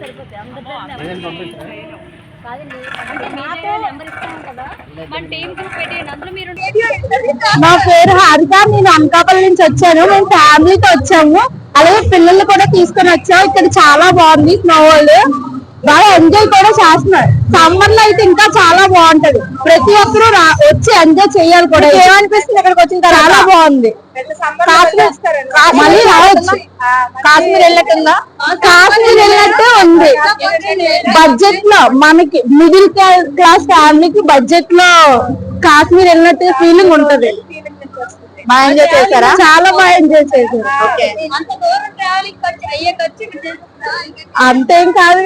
సరిపోతాయి. నా పేరు హారిక నేను అనకాపల్లి నుంచి వచ్చాను. మేము ఫ్యామిలీతో వచ్చాము. అలాగే పిల్లలు కూడా తీసుకొని వచ్చాము. ఇక్కడ చాలా బాగుంది స్నో వరల్డ్ బాగా ఎంజాయ్ కూడా చేస్తున్నారు. సమ్మర్లో అయితే ఇంకా చాలా బాగుంటది. ప్రతి ఒక్కరూ రా- వచ్చి ఎంజాయ్ చేయాలి కూడా. ఏమనిపిస్తుంది ఇక్కడికి వచ్చిన తర్వాత? చాలా బాగుంది. కాశ్మీర్ మళ్ళీ రావచ్చు. కాశ్మీర్ వెళ్ళకుండా? కాశ్మీర్ వెళ్ళినట్టే ఉంది. బడ్జెట్లో మనకి మిడిల్ క్లాస్ ఫ్యామిలీకి బడ్జెట్లో కాశ్మీర్ వెళ్ళినట్టు ఫీలింగ్ ఉంటది. బాగా ఎంజాయ్ చేశారా చాలా బాగా ఎంజాయ్ చేశారు. అంతేం కాదు.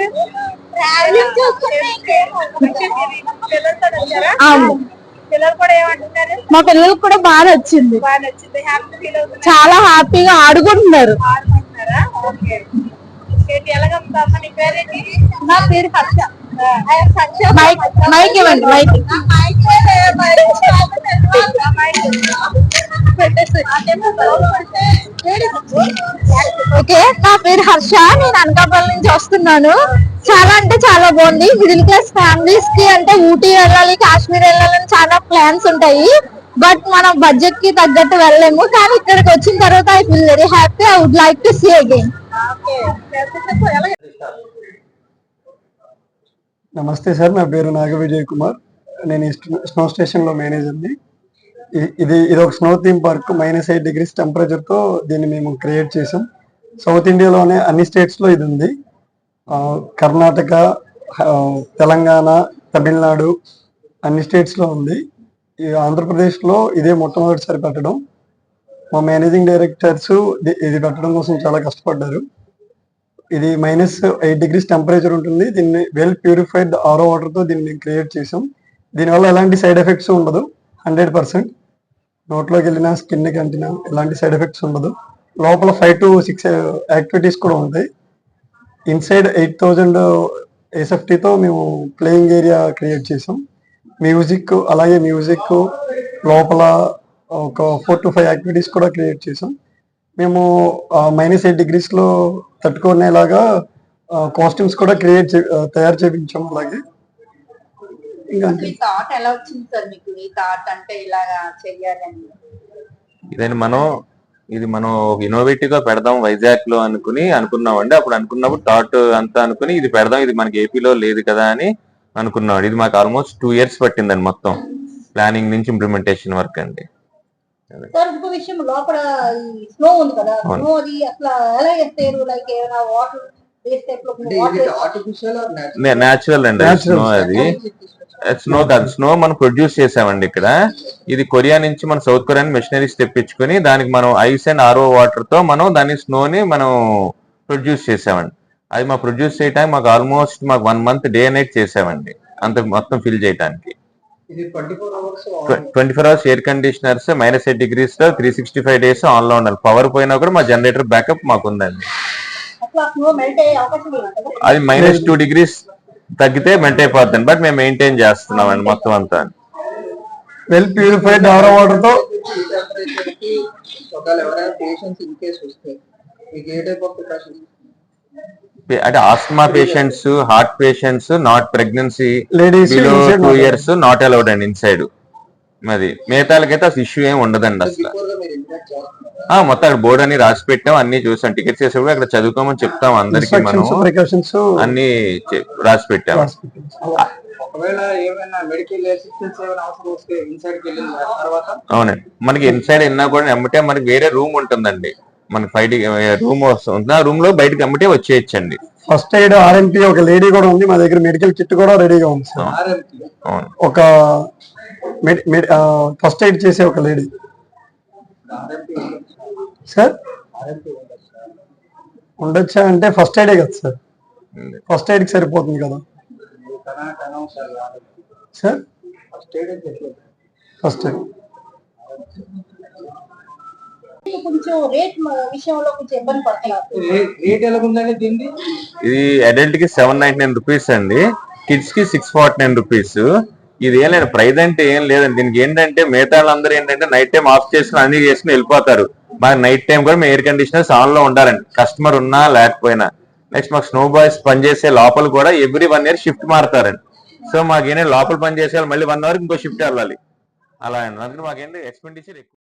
అవును. పిల్లలు కూడా మా పిల్లలకు కూడా బాగా నచ్చింది. బాగా నచ్చింది హ్యాపీ ఫీల్ చాలా హ్యాపీగా ఆడుకుంటున్నారు. నా పేరు హర్ష మైక్ మైక్ ఇవ్వండి మైక్. ఓకే నా పేరు హర్ష నేను అనకాపల్లి నుంచి వస్తున్నాను. చాలా అంటే చాలా బాగుంది. మిడిల్ క్లాస్ ఫ్యామిలీస్కి అంటే ఊటీ వెళ్ళాలి కాశ్మీర్ వెళ్ళాలని చాలా ప్లాన్స్ ఉంటాయి. బట్ మనం బడ్జెట్కి తగ్గట్టు వెళ్ళలేము. కానీ ఇక్కడికి వచ్చిన తర్వాత I feel very happy I would like to see again నమస్తే సార్ నా పేరు నాగ విజయ్ కుమార్. నేను స్నో- స్టేషన్లో మేనేజర్ని ఇది ఇది ఒక snow theme park. Minus eight degrees టెంపరేచర్తో దీన్ని మేము క్రియేట్ చేసాం. సౌత్ ఇండియాలోనే అన్ని స్టేట్స్లో ఇది ఉంది. కర్ణాటక తెలంగాణ తమిళనాడు అన్ని స్టేట్స్లో ఉంది. ఈ ఆంధ్రప్రదేశ్లో ఇదే మొట్టమొదటిసారి పెట్టడం. మా మేనేజింగ్ డైరెక్టర్స్ ఇది పెట్టడం కోసం చాలా కష్టపడ్డారు. ఇది మైనస్ ఎయిట్ డిగ్రీస్ టెంపరేచర్ ఉంటుంది. దీన్ని వెల్ ప్యూరిఫైడ్ ఆరో వాటర్తో దీన్ని క్రియేట్ చేసాం దీనివల్ల ఎలాంటి సైడ్ ఎఫెక్ట్స్ ఉండదు. హండ్రెడ్ పర్సెంట్ నోట్లోకి వెళ్ళినా స్కిన్ కంటినా ఎలాంటి సైడ్ ఎఫెక్ట్స్ ఉండదు. లోపల ఫైవ్ టు సిక్స్ యాక్టివిటీస్ కూడా ఉంటాయి. ఇన్సైడ్ ఎయిట్ థౌజండ్తో మేము ప్లేయింగ్ ఏరియా క్రియేట్ చేసాం. మ్యూజిక్ అలాగే మ్యూజిక్ లోపల ఒక ఫోర్ టు ఫైవ్ యాక్టివిటీస్ కూడా క్రియేట్ చేసాం. మేము మైనస్ ఎయిట్ డిగ్రీస్లో తట్టుకునేలాగా కాస్ట్యూమ్స్ కూడా క్రియేట్ తయారు చేయించాం అలాగే. ఇదని మనం ఇది మనం ఇన్నోవేటివ్గా పెడదాం వైజాగ్లో అనుకుని అనుకున్నామండి. అప్పుడు అనుకున్నప్పుడు థాట్ అంతా అనుకుని ఇది పెడదాం ఇది మనకి ఏపీలో లేదు కదా అని అనుకున్నాం ఇది మాకు ఆల్మోస్ట్ టూ ఇయర్స్ పట్టిందండి మొత్తం. ప్లానింగ్ నుంచి ఇంప్లిమెంటేషన్ వరకు అండి. సార్ ఇంకో విషయం లోపల స్నో ఉంది కదా. అవును. స్నో అది అసలు ఎలా చేస్తారు? లైక్ ఏమైనా వాటర్ వేస్తే నేచురల్ అండి Natural. స్నో అది. స్నో కాదు స్నో మనం ప్రొడ్యూస్ చేసామండి ఇక్కడ. ఇది కొరియా నుంచి మన సౌత్ కొరియన్ మెషినరీస్ తెప్పించుకొని దానికి మనం ఐస్ అండ్ ఆర్ఓ వాటర్తో మనం దాని స్నోని మనం ప్రొడ్యూస్ చేసామండి. అది మా ప్రొడ్యూస్ చేయడానికి మాకు ఆల్మోస్ట్ మాకు వన్ మంత్ డే నైట్ చేసామండి. అంత మొత్తం ఫిల్ చేయడానికి twenty four hours air conditioners minus eight డిగ్రీస్లో three sixty five days ఆన్లో ఉండాలి పవర్ పోయినా కూడా మా జనరేటర్ బ్యాకప్ మాకు ఉందండి అది మైనస్ టూ డిగ్రీస్ తగ్గితే మెంట్ అయిపోతుంది బట్ మేము మెయింటైన్ చేస్తున్నాం అండి మొత్తం అంతా. వెల్ ప్యూరిఫైడ్ ఆరో వాటర్తో అంటే asthma patients heart patients not pregnancy ladies below two years not allowed అండి ఇన్సైడ్ మరి మిగతాలకైతే అసలు ఇష్యూ ఏం ఉండదండి అసలు. ఆ మొత్తం అక్కడ బోర్డు అని రాసి పెట్టాం అన్ని చూసాం. టికెట్స్ చేసేప్పుడు అక్కడ చదువుకోమని చెప్తాం అందరికి మనం ప్రికాషన్స్ అన్ని రాసి పెట్టాం. ఒకవేళ ఏమైనా మెడికల్ అసిస్టెన్స్ ఏమైనా అవసరం వస్తే ఇన్సైడ్కి వెళ్ళిన తర్వాత? అవునండి. మనకి ఇన్సైడ్ వెళ్ళినా కూడా ఎమ్మటే మనకి వేరే రూమ్ ఉంటుందండి. మనకి బయట రూమ్ వస్తుంది. ఆ రూమ్లో బయటకి ఎమ్మటే వచ్చేయచ్చండి. ఫస్ట్ ఎయిడ్ ఆర్ఎంపీ ఒక లేడీ కూడా ఉంది. మా దగ్గర మెడికల్ కిట్ కూడా రెడీగా ఉంది ఒక ఫస్ట్ ఎయిడ్ చేసే ఒక లేడీ సార్? ఉండొచ్చా అంటే ఫస్ట్ ఎయిడే కదా సార్. ఫస్ట్ ఎయిడ్కి సరిపోతుంది కదా. సార్? First aid. చెప్పలేదు ఫస్ట్ ఎయిడ్ కొంచెం రేట్ విషయంలో కొంచెం ఇబ్బంది పడుతున్నారు రేట్ ఎలా ఉందండి దీన్ని ఇది అడల్ట్కి సెవెన్ నైన్టీ నైన్ రూపీస్ అండి. కిడ్స్కి సిక్స్ ఫార్టీ నైన్ రూపీస్ ఇది ఏం లేదు ప్రైస్ అంటే ఏం లేదండి. దీనికి ఏంటంటే మిగతా వాళ్ళందరూ ఏంటంటే నైట్ టైం ఆఫ్ చేసుకుని అన్ని చేసుకుని వెళ్ళిపోతారు. మాకు నైట్ టైం కూడా మేము ఎయిర్ కండిషనర్స్ ఆన్లో ఉండాలండి. కస్టమర్ ఉన్నా లేకపోయినా. నెక్స్ట్ మాకు స్నో బాయ్స్ పనిచేసే లోపల కూడా ఎవ్రీ వన్ ఇయర్ షిఫ్ట్ మారుతారండి. సో మాకేంటి లోపల పనిచేసే వాళ్ళు మళ్ళీ వన్ అవర్ ఇంకో షిఫ్ట్ వెళ్ళాలి. అలా అండి. అందుకని మాకేంటి ఎక్స్పెండిచర్ ఎక్కువ.